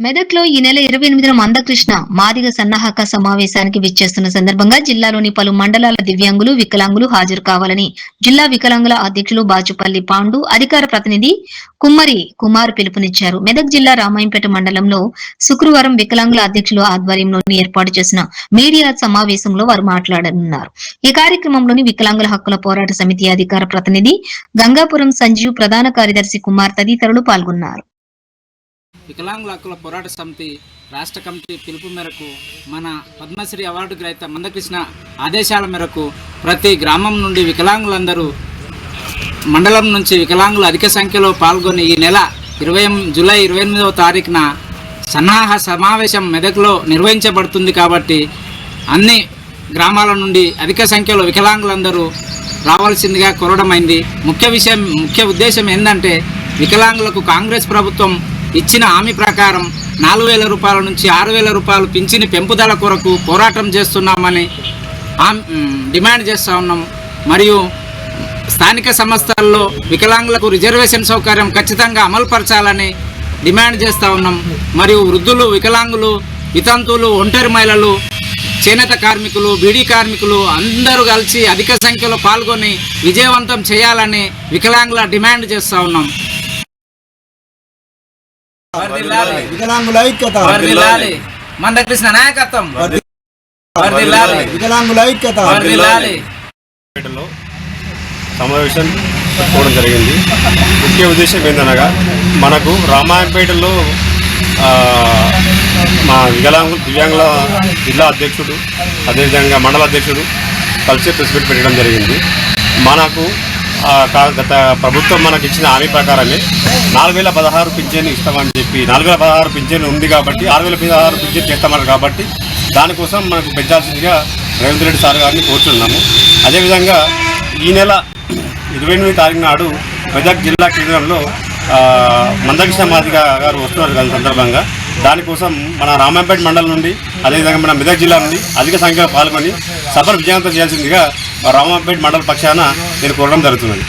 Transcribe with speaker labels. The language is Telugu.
Speaker 1: మెదక్లో ఈ నెల ఇరవై ఎనిమిదిన మందకృష్ణ మాదిగ సన్నాహక సమావేశానికి విచ్చేస్తున్న సందర్భంగా జిల్లాలోని పలు మండలాల దివ్యాంగులు వికలాంగులు హాజరు కావాలని జిల్లా వికలాంగుల అధ్యక్షులు బాచుపల్లి పాండు అధికార ప్రతినిధి కుమ్మరి కుమార్ పిలుపునిచ్చారు. మెదక్ జిల్లా రామాయంపేట మండలంలో శుక్రవారం వికలాంగుల అధ్యక్షులు ఆధ్వర్యంలో ఏర్పాటు చేసిన మీడియా సమావేశంలో వారు మాట్లాడనున్నారు. ఈ కార్యక్రమంలోని వికలాంగుల హక్కుల పోరాట సమితి అధికార ప్రతినిధి గంగాపురం సంజీవ్ ప్రధాన కార్యదర్శి కుమార్ తదితరులు పాల్గొన్నారు.
Speaker 2: వికలాంగుల హక్కుల పోరాట సమితి రాష్ట్ర కమిటీ పిలుపు మేరకు మన పద్మశ్రీ అవార్డు గ్రహీత మందకృష్ణ ఆదేశాల మేరకు ప్రతి గ్రామం నుండి వికలాంగులందరూ మండలం నుంచి వికలాంగులు అధిక సంఖ్యలో పాల్గొని ఈ నెల ఇరవై జూలై ఇరవై ఎనిమిదవ తారీఖున సన్నాహ సమావేశం మెదక్లో నిర్వహించబడుతుంది కాబట్టి అన్ని గ్రామాల నుండి అధిక సంఖ్యలో వికలాంగులందరూ రావాల్సిందిగా కోరడమైంది. ముఖ్య విషయం ముఖ్య ఉద్దేశం ఏంటంటే వికలాంగులకు కాంగ్రెస్ ప్రభుత్వం ఇచ్చిన హామీ ప్రకారం నాలుగు వేల రూపాయల నుంచి ఆరు వేల రూపాయలు పింఛని పెంపుదల కొరకు పోరాటం చేస్తున్నామని డిమాండ్ చేస్తూ ఉన్నాం. మరియు స్థానిక సంస్థల్లో వికలాంగులకు రిజర్వేషన్ సౌకర్యం ఖచ్చితంగా అమలుపరచాలని డిమాండ్ చేస్తూ ఉన్నాం. మరియు వృద్ధులు వికలాంగులు వితంతువులు ఒంటరి మహిళలు చేనేత కార్మికులు బీడీ కార్మికులు అందరూ కలిసి అధిక సంఖ్యలో పాల్గొని విజయవంతం చేయాలని వికలాంగుల డిమాండ్ చేస్తూ ఉన్నాం.
Speaker 3: వికలాంగుల ఐక్యత.
Speaker 2: మందకృష్ణ నాయకత్వం.
Speaker 3: వికలాంగుల ఐక్యత.
Speaker 4: సమావేశం పెట్టుకోవడం జరిగింది. ముఖ్య ఉద్దేశం ఏంటనగా మనకు రామాయంపేటలో ఆ, మా వికలాంగు దివ్యాంగుల జిల్లా అధ్యక్షుడు అదేవిధంగా మండల అధ్యక్షుడు కలిసి ప్రెస్ మీట్ పెట్టడం జరిగింది. మనకు గత ప్రభుత్వం మనకి ఇచ్చిన హామీ ప్రకారమే నాలుగు వేల పదహారు పింఛన్ ఇస్తామని చెప్పి నాలుగు వేల పదహారు పింఛన్ ఉంది కాబట్టి ఆరు వేల పదహారు పింఛన్ చేస్తామన్నారు కాబట్టి దానికోసం మనకు పెంచాల్సిందిగా రేవంత్ రెడ్డి సార్ గారిని కోరుతున్నాము అదేవిధంగా ఈ నెల ఇరవై ఎనిమిది తారీఖు నాడు మెదక్ జిల్లా కేంద్రంలో మందకృష్ణ మాదిగా గారు వస్తున్నారు దాని సందర్భంగా. దానికోసం మన రామాయంపేట మండలం నుండి అదేవిధంగా మన మెదక్ జిల్లా నుండి అధిక సంఖ్యలో పాల్గొని సభను విజయవంతం చేయాల్సిందిగా రామాయంపేట మండల పక్షాన నేను కోరడం జరుగుతున్నది.